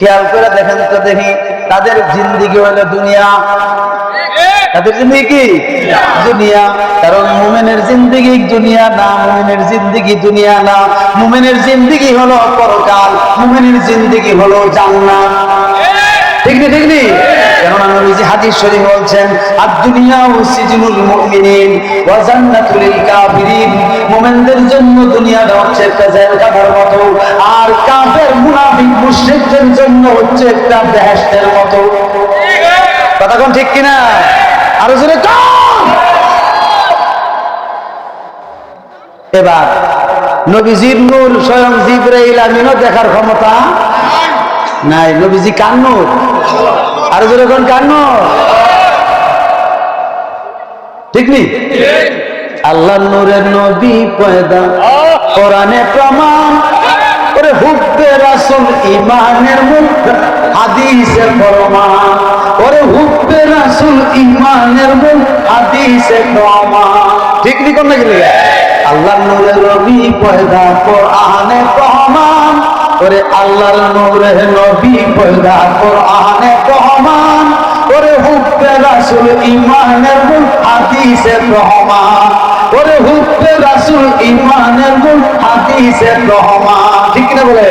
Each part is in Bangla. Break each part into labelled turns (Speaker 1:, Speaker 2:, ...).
Speaker 1: খেয়াল করে দেখেন তো দেখি, তাদের জিন্দিগি হলো দুনিয়া। তাদের জিন্দিগি দুনিয়া। কারণ মুমেনের জিন্দিগি দুনিয়া না, মুমেনের জিন্দিগি দুনিয়া না। মুমেনের জিন্দিগি হলো পরকাল, মুমেনের জিন্দিগি হলো জান্নাত। ঠিক আর মুনাফিক জন্য হচ্ছে একটা মতো। ঠিক কিনা? আরও জোরে এবার নবীজির নূর স্বয়ং জিব্রাইল আমিনও দেখার ক্ষমতা নাই, নবীজি কান্নুর। আরও জোরে কোন কান্নুর? ঠিক নি? আল্লাহ নূরের নবী পয়দা, কোরআনে প্রমাণ। করে হুব্বে রাসূল ইমানের মুখ, হাদিসে প্রমাণ। ওরে হুব্বে ইমানের মুখ প্রমাণ। ঠিক নি কোন নাকি আল্লাহ নূরের নবী পয়দা, কোরআনে প্রমাণ। ওরে আল্লাহর নূরে নবী পয়দা কোরআনে রহমান ওরে হুব্বে রাসূল ইমানের মুখ হাদিসে প্রমাণ ওরে হুব্বে রাসূল ইমানের মুখ হাদিসে প্রমাণ ঠিক না বলে?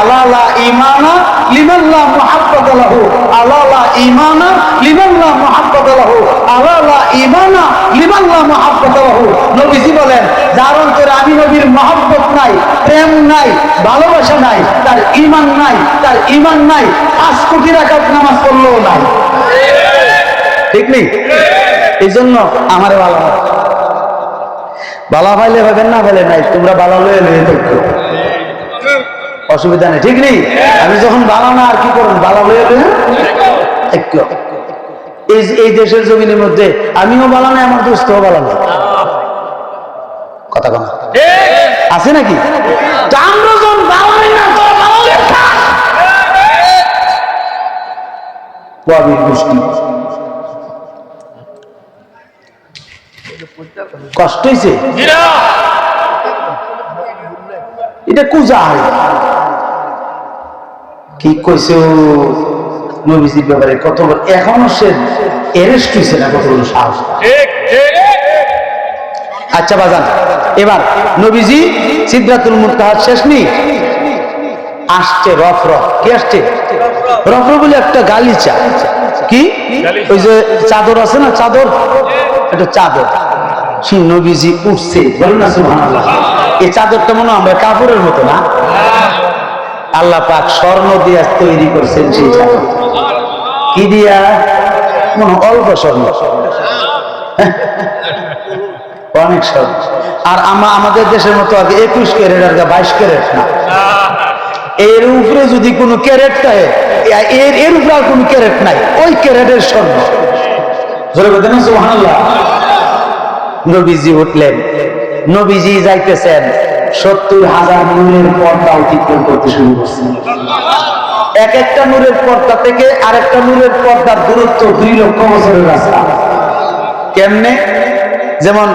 Speaker 1: আলালা ইমানা লিমাল্লাহ মুহাব্বাত লাহু। আলালা ইমানা লিমাল্লাহ মুহাব্বাত লাহু। আলালা ইমানা লিমাল্লাহ মুহাব্বাত লাহু। নবীজি বলেন, যার অন্তরে আমি নবীর মহব্বত নাই, প্রেম নাই, ভালোবাসা নাই, তার ইমান নাই, তার ইমান নাই, পাঁচ কোটি রাখাত নামাজ পড়লেও নাই। ঠিক নেই এই জন্য আমার ভালো হয় বালা পাইলে হবেন না পাইলে নাই। তোমরা বালা লয়ে লয়ে দেখো। অসুবিধা নেই, ঠিক নেই? আমি যখন বালা না, আর কি করুন বালা লয়ে লয়ে? একটু। এই দেশের জমিনের মধ্যে আমিও বালা নাই, আমার দোস্তও বালা নাই। কথা কথা আছে নাকি? না তো বালালে খাস কবি গোষ্ঠী কষ্ট হয়েছে এটা কুজা কি কইছে ও নবীজির ব্যাপারে? কত এখনও সে এরেস্ট হয়েছে না কত বড় সাহস? আচ্ছা বাজান এবার নবীজি সিদ্ধাতুল মুনতাহার শেষ নি আসছে রফ রফ। কি আসছে? রফ রফ বলে একটা গালিচা। কি? ওই যে চাদর আছে না চাদর? একটা চাদর। সেই নবীজি উঠছে। চাদরটা মনে আমরা কাপড়ের মতো না? আল্লাহ পাক স্বর্ণ দিয়া তৈরি করছেন সেই চাদর। কি দিয়া? অল্প স্বর্ণ। অনেক স্বর্ণ। আর আমা আমাদের দেশের মতো আগে একুশ ক্যারেট আর বাইশ ক্যারেট না। এর উপরে যদি কোনো ক্যারেট থাকে এর এর উপরে আর কোনো ক্যারেট নাই। ওই ক্যারেটের স্বর্ণ। ধরে বলতেন না নবীজি উঠলেন। নবীজি যাইতেছেন। সত্তর হাজার নূরের পর্দা অতিক্রম করতে শুরু করছেন এক একটা নূরের পর্দা থেকে আরেকটা নূরের পর্দার দূরত্ব দুই লক্ষ বছরের রাস্তা। কেমনে? যেমন,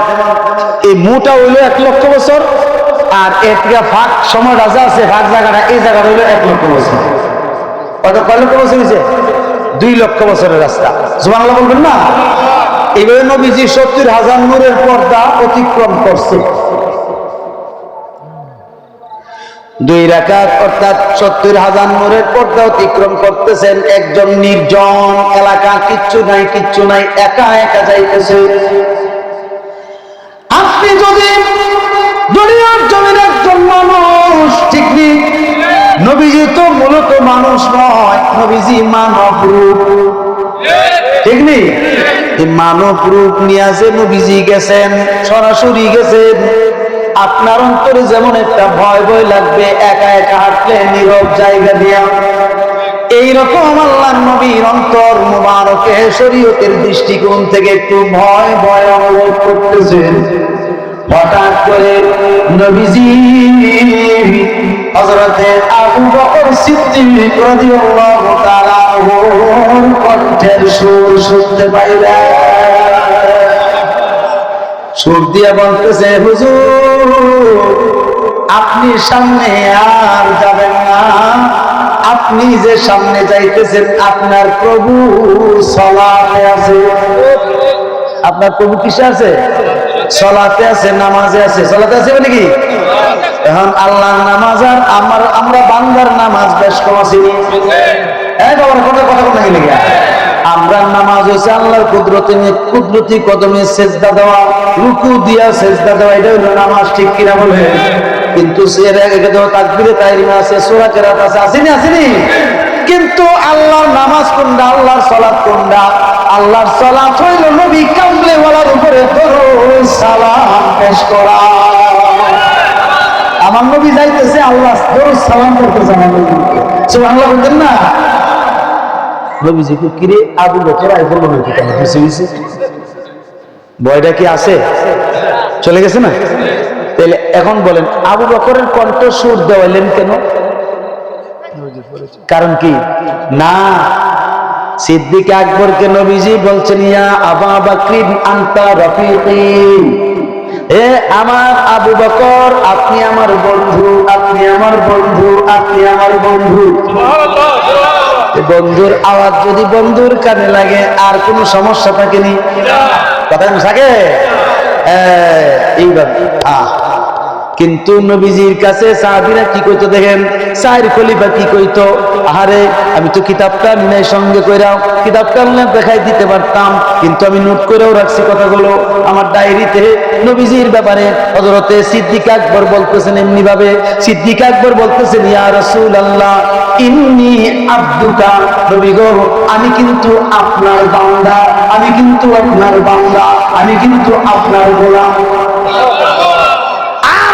Speaker 1: এই মুটা হইল এক লক্ষ বছর, আর একটা ফাঁক সময় রাজা আছে ফাঁক জায়গাটা এই জায়গা হইল এক লক্ষ বছর। কত কয় লক্ষ বছর হয়েছে দুই লক্ষ বছরের রাস্তা। জুমান বলবেন না? এইভাবে নবীজি সত্তর হাজার নূরের পর্দা অতিক্রম করছে। দুই রাকাত অর্থাৎ সত্তর হাজার নূরের পর্দা অতিক্রম করতেছেন একজন নির্জন এলাকা, কিচ্ছু নাই কিচ্ছু নাই, একা একা যাইতেছে। আপনি যদি দুনিয়ার জমির একজন মানুষ, ঠিক নবীজি তো মূলত মানুষ নয়, নবীজি মানব রূপ। ঠিক নেই মানব রূপ নিয়ে আসে নবীজি গেছেন, সরাসরি গেছেন, আপনার অন্তরে যেমন একটা ভয় ভয় লাগবে, একা একা হাঁটলে নীরব জায়গা দিয়া। এইরকম আল্লাহ নবীর অন্তর মুবারকে শরীয়তের দৃষ্টিকোণ থেকে একটু ভয় ভয় অনুভব করতেছেন। হঠাৎ করে নবীজি হযরতে আবু বকর সিদ্দিক রাদিয়াল্লাহু তাআলা ওর কণ্ঠের সুর শুনতে পাইলেন। সুর দিয়ে বলতেছে, হুজুর, আপনি সামনে আর যাবেন না। আপনি যে সামনে যাইতেছেন, আপনার প্রভু সলাতে আছে। আপনার প্রভু কিসে আছে? সলাতে আছে, নামাজে আছে। সলাতে আছে মানে কি? এখন আল্লাহর নামাজ আর আমার, আমরা বান্দার নামাজ বেশ কম আমরা নামাজ কুদরতি কদমে সেজদা দেওয়া দিয়া সেজদা দেওয়া নামাজ, ঠিক কিনা বলে? কিন্তু আছে, সূরা কেরাত আছে কিন্তু আল্লাহর নামাজ কোনটা, আল্লাহর সালাত কোনটা? আল্লাহর সালাত হইল নবী কামলে ওয়ালার উপরে দরুদ সালাম পেশ করা। আমার নবী যাইতেছে, আল্লাহ দরুদ সালাম করতেছে আমার বলতেন, না। কিরে আবু বকর আই বলল নাকি ভয়টা কি আছে? চলে গেছে না? তাহলে এখন বলেন, আবু বকরের কণ্ঠ সুর দেওয়ালেন কেন? কারণ কি? না। সিদ্দিক আকবরকে নবীজি বলছেন, ইয়া আবা বাকরিন আন্তা রফিকি। এ আমার আবু বকর আপনি আমার বন্ধু আপনি আমার বন্ধু আপনি আমার বন্ধু। বন্ধুর আওয়াজ যদি বন্ধুর কানে লাগে আর কোনো সমস্যা থাকেনি কথা থাকে? এইভাবে। আহ। কিন্তু নবীজির কাছে সাহাবিরা কি কইতো দেখেন? সাহের খলিফা কি কইতো? আহারে, আমি তো কিতাবটা নিনাই সঙ্গে কইরাও কিতাবটা আনলে দেখাই দিতে পারতাম, কিন্তু আমি নোট করেও রাখছি কথাগুলো। আমার ডায়েরিতে নবীজির ব্যাপারে হজরতে সিদ্দিক আকবর বলতেছেন এমনি ভাবে সিদ্দিক আকবর বলতেছেন, ইয়া রাসূল আল্লাহ ইন্নি আব্দুকা। নবী গো, আমি কিন্তু আপনার বান্দা, আমি কিন্তু আপনার বান্দা, আমি কিন্তু আপনার গোলাম।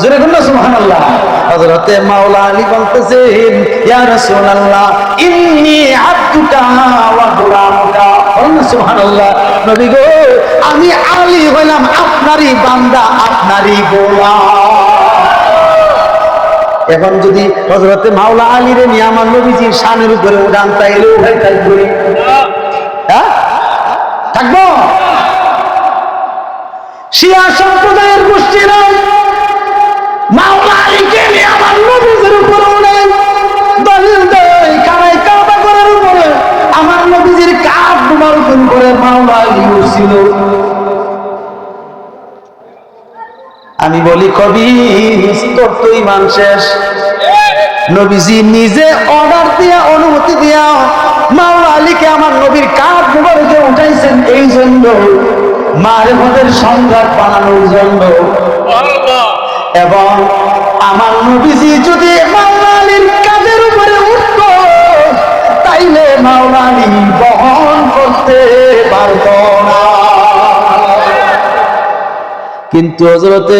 Speaker 1: জোরে মাওলা আলী আমি আলী আপনারই বান্দা, আপনারই গোলাম। এখন যদি হজরতে মাওলা আলীরে নিয়ে আমার নবীজির শানের উপরে উড়ান তাইলে উঠাই হ্যাঁ? থাকব? শিয়া সম্প্রদায়ের গোষ্ঠীরা নবীজির উপরে উড়ে দলিল দেয় কানাই কাবা করার উপরে আমার নবীজির কাপ ডুবার করে মাওলা আলী আমি বলি কবি তোর তো ইমান শেষ। নবীজি নিজে অর্ডার দিয়া অনুমতি দিয়া মাওলা আলীকে আমার নবীর কাপ মুবারকে উঠাইছেন। এই জন্য মারেফতের সংঘাত বানানোর জন্য এবং আমার নবীজি যদি মাওলা আলীর কাজের উপরে উঠত, তাইলে মাওলা আলী বহন করতে পারত না। কিন্তু হজরতে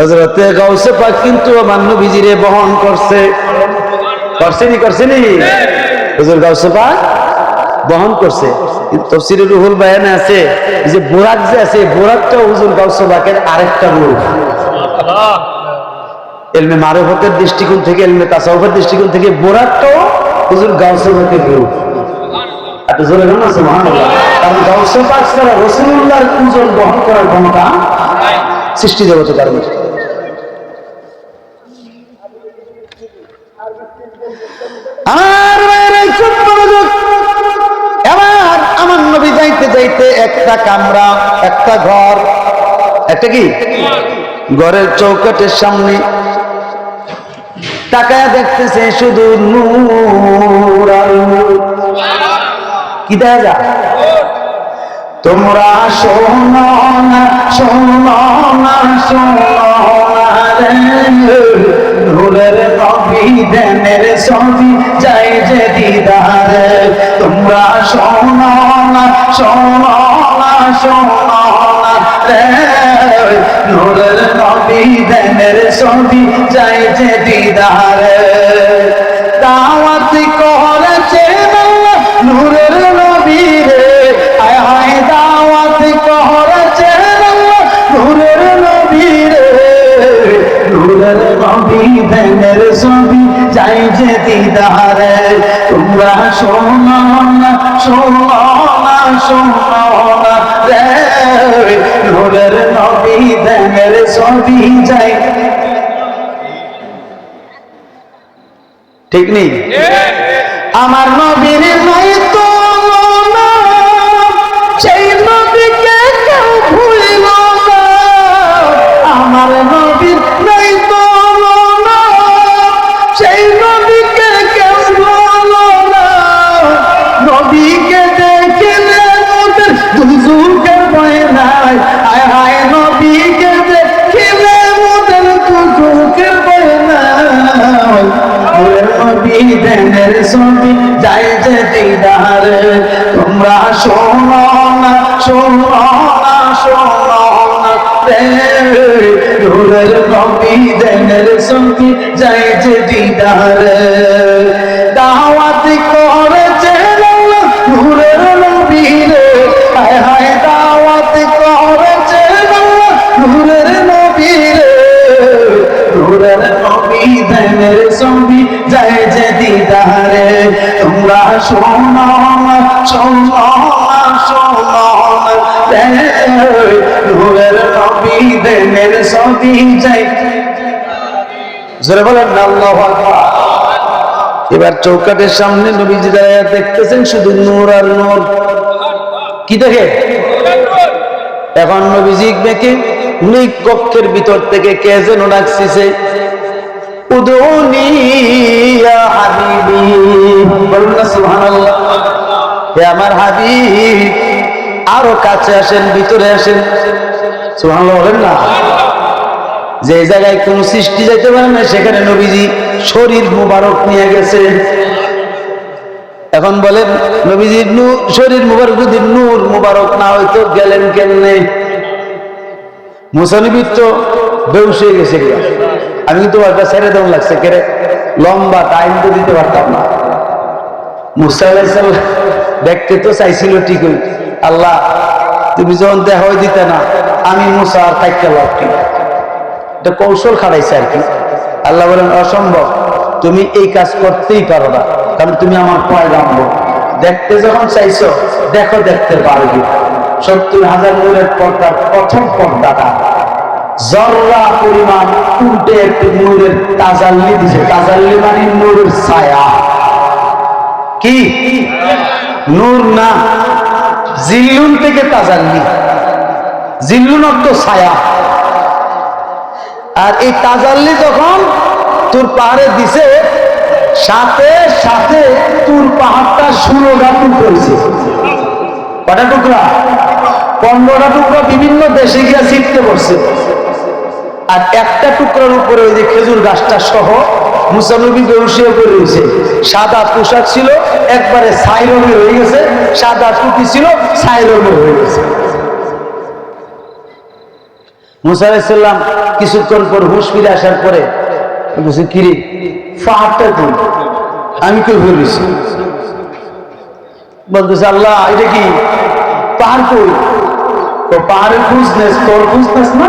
Speaker 1: হজরতে গাউসে পাক কিন্তু আমার নবীজিরে বহন করছে। করছেনি করছেনি? হজর গাউসে পাক বহন করছে। কিন্তু তফসিরে রুহুল বায়ানে আছে যে বোরাক যে আছে বোরাকটা হুজুর গাউসে পাকের আরেকটা রূপ। এলমে মারফতের দৃষ্টিকোণ থেকে, এলমে তাসাউফের দৃষ্টিকোণ থেকে বোরাকটাও হুজুর গাউসে পাকের রূপ। এত জোরে না কারণ বহন করার ক্ষমতা সৃষ্টি আর এবার আমার নবী যাইতে যাইতে একটা কামরা, একটা ঘর, একটা কি? ঘরের চৌকাটের সামনে তাকায় দেখতেছে শুধু নূর। কি দেখা যায়? তোমরা শোনো না শোনো না, শোনো নূরের নবী দেনের ছবি যাই যে দিদারে। তোমরা শোনো না শোনো না রে। নূরের নবী দেনের ছবি যে দিদারে দাওয়াত করে চেন আল্লাহ নূরের নবী রে আয় হায় দাওয়াত আল্লাহ নূরের নবী রে নূরের নবী ভেঙের ছবি যে দিদারে তোমরা শোনো না শোনো না শোনো না নূরের নবী দেনের ছবি যাই ঠিক নেই? আমার নবীর নয় তো সেই নবী দেনের ছবি যাই যে দিদারে। তোমরা শোনো না শোনো না শোনো না। রে নূরের নবী দেনের ছবি যাই যে দিদারে। দাওয়াত করেছে নূরের দেনের ছবি যায় জোরে বলেন আল্লাহু আকবার। এবার চৌকাটের সামনে নবীজি দাঁড়িয়ে দেখতেছেন শুধু নূর আর নূর। কি দেখে? এখন নবীজি মেকে উনি কক্ষের ভিতর থেকে কে যেন ডাকছিছে উদুনি হাবিবি। আমার হাবিব, আরও কাছে আসেন, ভিতরে আসেন। সুবহানাল্লাহ বলেন না। যে জায়গায় কোন সৃষ্টি যাইতে পারে না, সেখানে নবীজি শরীর মুবারক নিয়ে গেছে এখন বলেন নবীজির শরীর মুবারক, যদি নূর মুবারক না হইতো গেলেন কেমনে? মুসানিবির তো বেউস হয়ে গেছে। আমি কিন্তু ছেড়ে দেওয়া লাগছে কেরে লম্বা টাইম তো দিতে পারতাম না। মুসা দেখতে তো চাইছিল ঠিকই। আল্লাহ, তুমি যখন দেখা দিতে না, আমি মুসা আর থাকতে লাগছি এটা কৌশল খাড়াইছে আর কি। আল্লাহ বলেন, অসম্ভব, তুমি এই কাজ করতেই পারো না, কারণ তুমি আমার পয়গাম দেখতে যখন চাইছো, দেখো দেখতে পারবি। সত্তর হাজার নূরের পর্দার প্রথম পর্দাটা। জর্রা পরিমাণ উল্টে একটি নূরের তাজাল্লি দিছে। তাজাল্লি মানে নূরের ছায়া। কি? নূর না। জিল্লুন থেকে তাজাল্লি জিল্লুন অর্থ ছায়া। আর এই তাজাল্লি যখন তোর পাহাড়ে দিছে, সাথে সাথে তোর পাহাড়টা ষোলোটা টুকরো হয়েছে। কটা টুকরা? পনেরোটা টুকরা বিভিন্ন দেশে গিয়ে ছিটতে পড়ছে। আর একটা টুকরার উপরে ওই যে খেজুর গাছটা সহ মুসানবী বেউসিয়ে করে রয়েছে। সাদা পোশাক ছিল, একবারে ছাই রঙের হয়ে গেছে, সাদা টুপি ছিল, ছাই রঙের হয়ে গেছে। মুসা আলাইসাল্লাম কিছুক্ষণ পর হুশ ফিরে আসার পরে বলছে, কিরে, পাহাড়টা তুই আমি কেউ বলিস বলতেছে, আল্লাহ, এটা কি পাহাড় কই? পাহাড়ের খুঁজনেস তোর খুঁজনেস না?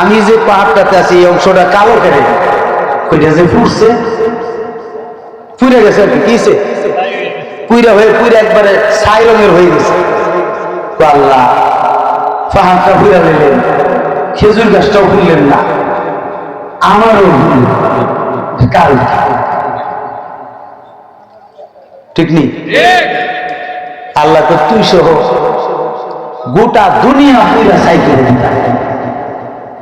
Speaker 1: আমি যে পাহাড়টাতে আছি, এই অংশটা কালো কেন? ওইটা যে ফুটছে। ফুরে গেছে আর কি কিসে পুইরা হয়ে পুইরা একবারে ছাই রঙের হয়ে গেছে। আল্লাহ, পাহাড়টা ফুরা দিলেন খেজুর গাছটাও ফুললেন না। আমারও কাল ঠিক নেই আল্লাহ তো তুই সহ গোটা দুনিয়া পুরা সাই করে দিতাম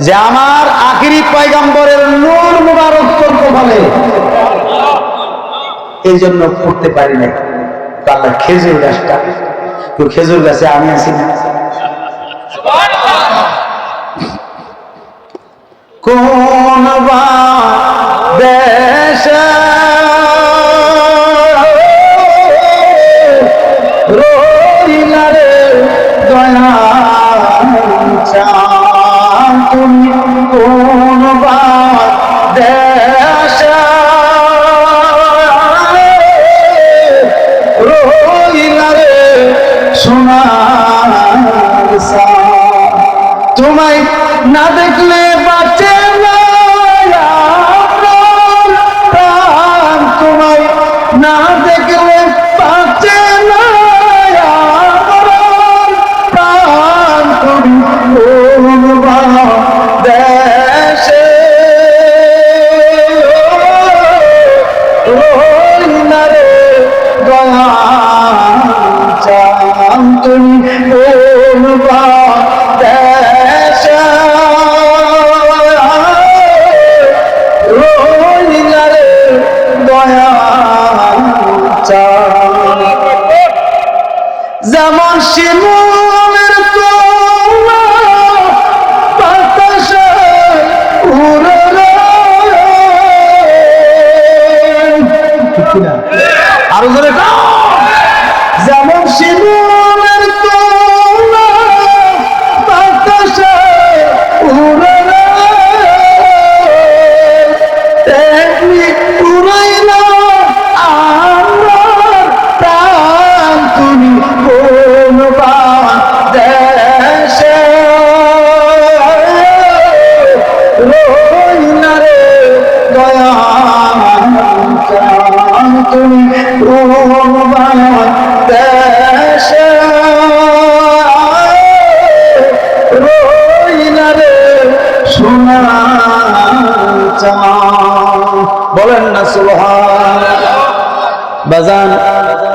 Speaker 1: যে আমার আখিরি পয়গাম্বরের নূর মুবারক চোখ বলে। এই জন্য পড়তে পারি না তো আল্লাহ খেজুর গাছটা তো খেজুর গাছে আমি আছি না? কোন বা দেশে দয়াল চাঁদ তুমি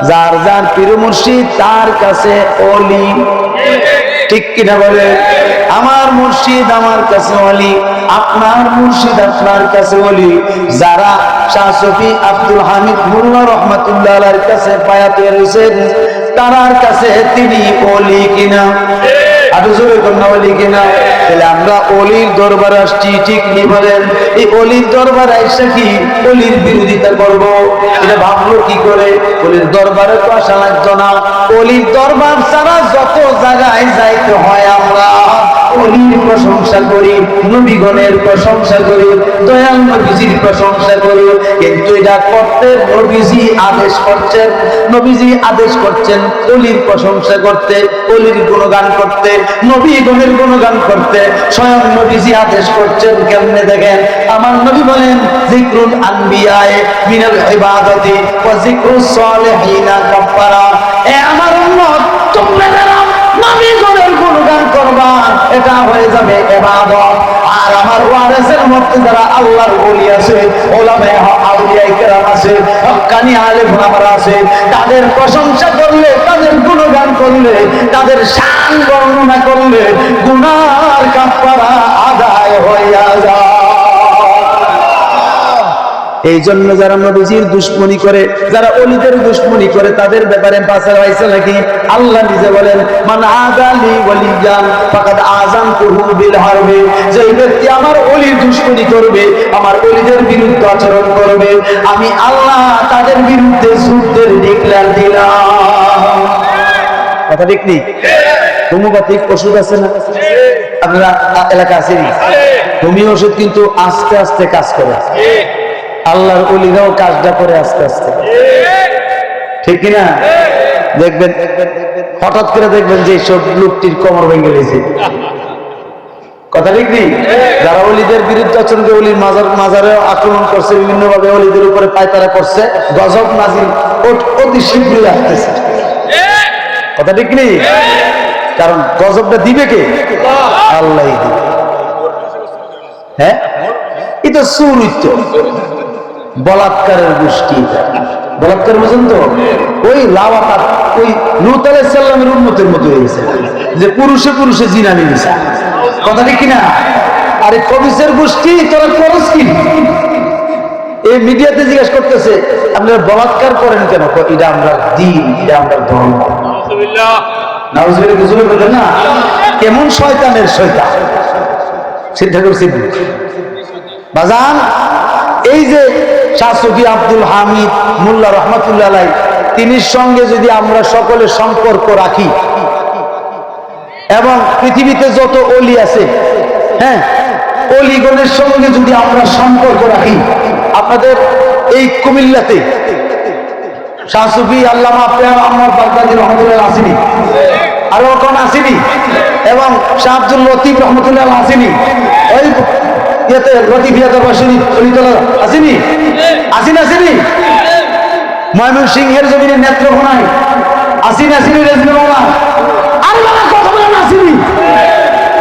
Speaker 1: যার যার পীর মুর্শিদ, তার কাছে অলি। ঠিক কিনা বলে? আমার মুর্শিদ আমার কাছে অলি, আপনার মুর্শিদ আপনার কাছে অলি। যারা শাহ সফি আব্দুল হামিদ মুল্লা রহমতুল্লাহ কাছে পায়াতে রয়েছেন তারার কাছে তিনি অলি কিনা? আরও জোরে কন্যা অলি কিনা? তাহলে আমরা অলির দরবার আসছি, ঠিক নি বলেন? এই অলির দরবার এসে কি? অলির বিরোধিতা করব। এটা ভাবলো কি করে? অলির দরবারে তো আসা লাগতো না। অলির দরবার ছাড়া যত জায়গায় যাইতে হয় আমরা। অলির প্রশংসা করি, নবীগণের প্রশংসা করি, দয়াল নবীজির প্রশংসা করি। কিন্তু এটা করতে নবীজি আদেশ করছেন, নবীজি আদেশ করছেন অলির প্রশংসা করতে, অলির গুণগান করতে, নবীগণের গুণগান করতে। স্বয়ং নবীজি আদেশ করছেন, কেমনে দেখেন? আমার নবী বলেন জিক্রুল আনবিয়ায়ে মিনাল ইবাদাতি ওয়া জিক্রুস সালিহিনা কাফারা এ আমার উম্মত, তোমরা যারা নবীগণের গুণগান করবা এটা হয়ে যাবে এবাদত। আর আমার ওয়ারেসের মধ্যে যারা আল্লাহর ওলি আছে ওলামে আউলিয়া কেরাম আছে, হক্কানি আলে ভাবার আছে, তাদের প্রশংসা করলে, তাদের গুণগান করলে, তাদের শান বর্ণনা করলে গুণার কাপড়া আদায় হইয়া যায়। এই জন্য যারা নবীজির দুশ্মনী করে যারা অলিদের দুশ্মনী করে তাদের ব্যাপারে বাঁচার হয়েছে নাকি? আল্লাহ নিজে বলেন মান আগালি ওয়ালিয়ান ফাকাদ আযানতুহু বিল হারবি। যে ব্যক্তি আমার অলির দুশ্মনী করবে আমার অলিদের বিরুদ্ধে আচরণ করবে আমি আল্লাহ তাদের বিরুদ্ধে যুদ্ধের ডিক্লেয়ার দিলাম। কথা ঠিক নেই? হোমিওপ্যাথিক ওষুধ আছে না? আপনারা এলাকা আছেন? হোমিও ওষুধ কিন্তু আস্তে আস্তে কাজ করে। আল্লাহর অলিরাও কাজটা করে আস্তে আস্তে। ঠিক কিনা? দেখবেন, হঠাৎ করে দেখবেন যে সব লোকটির কোমর ভেঙে গেছে। কথা ঠিক নেই? যারা অলিদের বিরুদ্ধে অলির মাজার আক্রমণ করছে বিভিন্ন ভাবে অলিদের উপরে পায়তারা করছে, গজব নাজিল, অতি শীঘ্রই আসতেছে। কথা ঠিক নেই? কারণ গজবটা দিবে কে? আল্লাহ দিবে। হ্যাঁ? এটা সুরিত বলাৎকারের গোষ্ঠী। বলাৎকার বুঝেন তো? ওই লাওয়াকার ওই লুত আলাইসাল্লামের উন্মতের মতো হয়েছে যে পুরুষে পুরুষে জিনানি নিছে কথা ঠিক কিনা? আরে কবিসের গোষ্ঠী তোরা করস কি? এই মিডিয়াতে জিজ্ঞেস করতেছে আপনারা বলাৎকার করেন কেন? এটা আমরা দিন এটা আমরা ধর্ম। না? কেমন শয়তানের শয়তান? চিন্তা করছি। বাজান এই যে শাসকি আব্দুল হামিদ মোল্লা রহমতুল্লাহ তিনির সঙ্গে যদি আমরা সকলে সম্পর্ক রাখি, এবং পৃথিবীতে যত অলি আছে হ্যাঁ অলিগণের সঙ্গে যদি আমরা সম্পর্ক রাখি, আপনাদের এই কুমিল্লাতে শাহসুফি প্রেম আহমদ বাগদাদি রহমতুল্লাহ আসেনি আরও কোন আসেনি, এবং শাহ আব্দুল লতিফ রহমতুল্লাহ আসেনি, ওই লতিফ ইয়াদব আসেনি ময়মন আসিনি আসেনি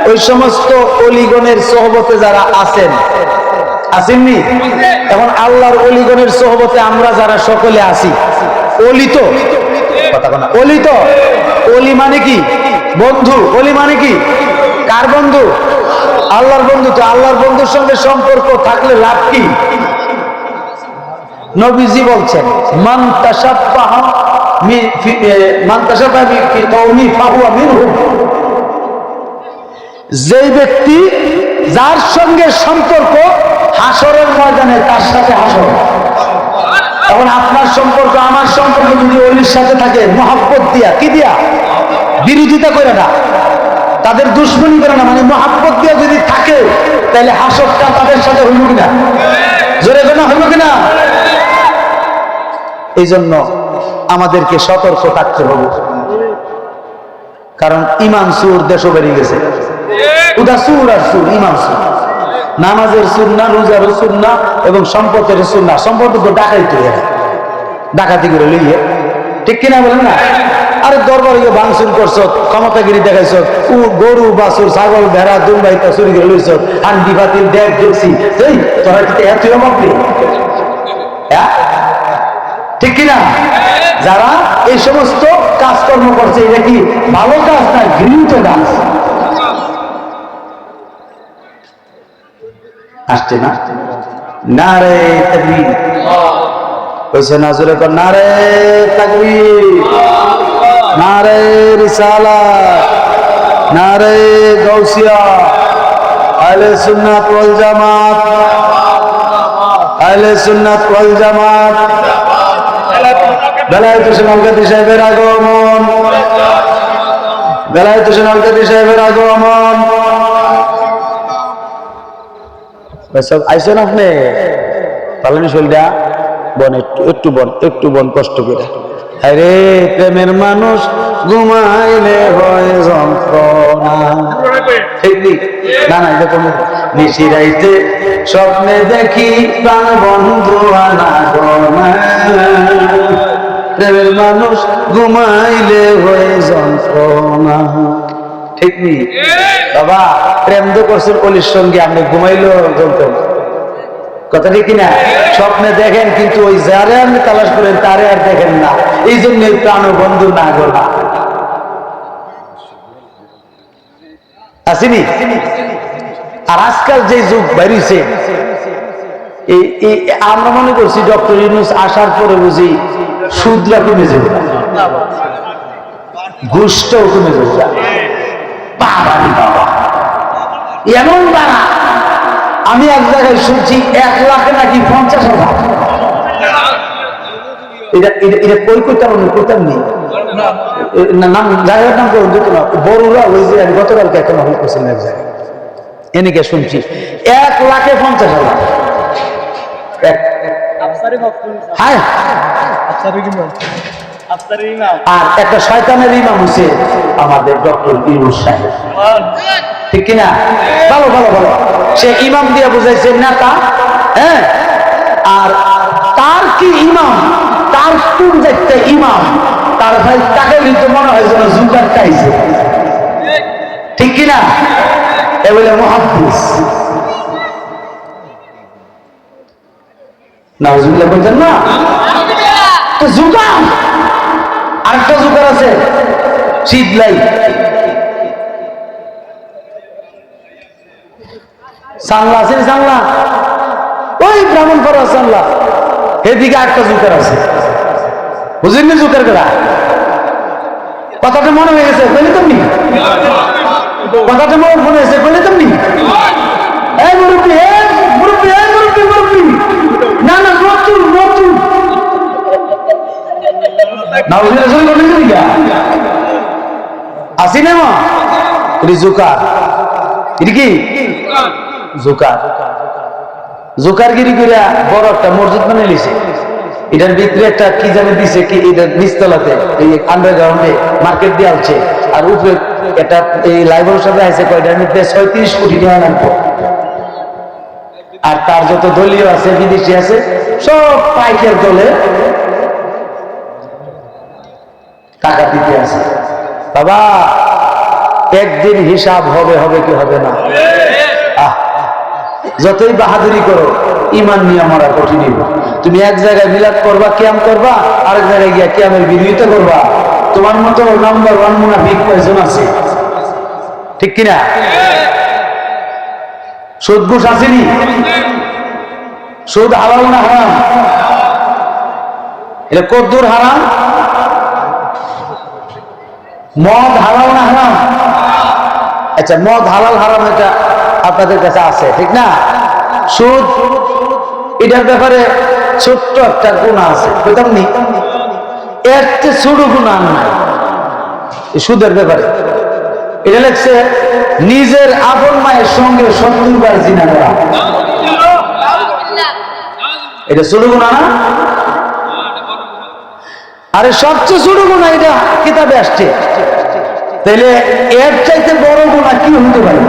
Speaker 1: ওই সমস্ত অলিগণের সহবতে যারা আছেন আসেননি এখন আল্লাহর অলিগণের সহবতে আমরা যারা সকলে আসি অলি তো? অলি তো? অলি মানে কি? বন্ধু? অলি মানে কি? কার বন্ধু? আল্লাহর বন্ধু তো আল্লাহর বন্ধুর সঙ্গে সম্পর্ক থাকলে লাভ কি? নবীজি বলছেন যেই ব্যক্তি যার সঙ্গে সম্পর্ক হাসরের ময়দানে, তার সাথে হাসর এখন আপনার সম্পর্ক, আমার সম্পর্ক যদি অলির সাথে থাকে, মহাব্বত দিয়া, কি দিয়া? বিরোধিতা করে না। তাদের দুশ্মনী করে না মানে মহাব্বত দিয়া যদি থাকে, তাহলে হাসরটা তাদের সাথে হইল কিনা? জোরে গোনা হইল কিনা? এই জন্য আমাদেরকে সতর্ক থাকতে হবে। কারণ ইমান সুর দেশও বেরিয়ে গেছে। উদা সুর আর সুর, ইমান সুর। নামাজের সুন্না রোজার সুন্না এবং সম্পদের সুন্না সম্পদ তো ডাকাইতে ডাকাতি করে লইয়ে। ঠিক কিনা বলেন না? আরে দরবার গিয়ে ভাঙচুর করছ, ক্ষমতাগিরি দেখাইছ, উ গরু, বাছুর, ছাগল, ভেড়া, দুম্বাই চুরি করে লইছ, হান্ডি, বাতিল দেখ দেখছি এই তোরা কি এত নেই হ্যাঁ? ঠিক কিনা? যারা এই সমস্ত কাজকর্ম করছে এটা কি ভালো কাজ না গৃহীত কাজ? আসছে না? না রে তাকবীর। কইছে না কর না রে তাকবীর। না রে রিসালা না রে গৌসিয়া আহলে সুন্নাত ওয়াল জামাত, আহলে সুন্নাত ওয়াল জামাত। বেলায়েত হোসেন আলকাদি সাহেবের আগমন, বেলায়েত হোসেন আলকাদি সাহেবের আগমন। সব আইসেন আপনি? পালানি শৈলটা বন একটু একটু বন একটু বন কষ্ট করে। আরে প্রেমের মানুষ ঘুমাইলে হয় যন্ত্রণা? না? না এটা কোনো নিশিরাইতে স্বপ্নে দেখি প্রাণ বন্ধু আনা প্রেমের মানুষ ঘুমাইলে হয়ে যন্ত্রণা। ঠিক নেই বাবা প্রেম তো করছেন অলির সঙ্গে আপনি ঘুমাইলেও যন্ত্রণা। কথা ঠিক স্বপ্নে দেখেন কিন্তু ওই যারে আপনি তালাশ করেন, তারে আর দেখেন না। এই জন্য না গোনা আসেনি? আর আজকাল যে যুগ বেরিয়েছে আমরা মনে করছি ডক্টর ইউনুস আসার পরে বুঝি সুদরা কমে যাবে। ঘুষটাও কমে যাবে। এমন বাড়া আমি এক জায়গায় শুনছি এক লাখে নাকি পঞ্চাশ হাজার। এটা এটা এটা কই করতাম না? করতাম নেই নাম জায়গার নাম করুন দিত না বড়রা ওই যে গতকালকে এখন হল করছিলাম এক জায়গায়। এনেকে শুনছি এক লাখে পঞ্চাশ হাজার। হায়। আর একটা শয়তানের ইমাম হচ্ছে আমাদের ডক্টর ইউনুস সাহেব। ঠিক কিনা? ভালো ভালো ভালো। সে ইমাম দিয়ে বুঝাইছে নেতা হ্যাঁ আর তার কি ইমাম? তার কোন দেখতে ইমাম। তার ভাই তাকে কিন্তু মনে হয় যেন জুকার খাইছে। ঠিক কিনা? এ বলে মহাদিস নাউজুবিল্লাহ বলছেন, না, তো আরেকটা জুকার আছে শীতলাই সাংলা আছে সাংলা ওই ব্রাহ্মণ পড়া সাংলা এদিকে একটা জুকার আছে। বুঝলেন না জুকার করা কথাটা মনে হয়ে গেছে বলে তুমি কথাটা মনে মনে হয়েছে, বলে তুমি এই মুরব্বী এই মুরব্বী এই মুরব্বী মুরব্বী। না না, নতুন নতুন। না বুঝলে শুরু করলে তুমি গা। আসি না মা। এটি জুকার। এটি কি? জুকার। জুকারগিরি করে বড় একটা মসজিদ বানিয়ে লিছে। এটার ভিতরে একটা কি জানি দিছে কি এটা নিচতলাতে এই আন্ডারগ্রাউন্ডে মার্কেট দিয়ে আছে আর উপরে এটা এই লাইব্রেরির সাথে আছে কয়টার মধ্যে ছয়ত্রিশ কোটি টাকা লাগবে আর তার যত দলীয় আছে, বিদেশি আছে, সব পাইকের দলে টাকা দিতে আছে। বাবা, একদিন হিসাব হবে হবে কি হবে না? যতই বাহাদুরি করো ইমান নিয়ে মরা কঠিন। তুমি এক জায়গায় মিলাদ করবা, কিয়াম করবা, আরেক জায়গায় গিয়া কিয়ামের বিরোধিতা করবা। তোমার মতো নাম্বার ওয়ান মুনাফিক কয়জন আছে? ঠিক কিনা? সুদ ঘুষ আসেনি? সুদ হালাল না হারাম? এটা কদ্দুর হারাম? মদ হালাল না হারাম? আচ্ছা মদ হালাল হারাম এটা আপনাদের কাছে আছে, ঠিক না? সুদ, এটার ব্যাপারে ছোট্ট একটা গুণা আছে এর চেয়ে ছোট গুণা নাই। সুদের ব্যাপারে। এটা নিজের আপন মায়ের সঙ্গে সত্তর জিনা করা। এটা ছোট গুণা না? আরে সবচেয়ে ছোট গুণা এটা, কিতাবে আসছে। তাইলে এর চাইতে বড় গুণা কি হতে পারে?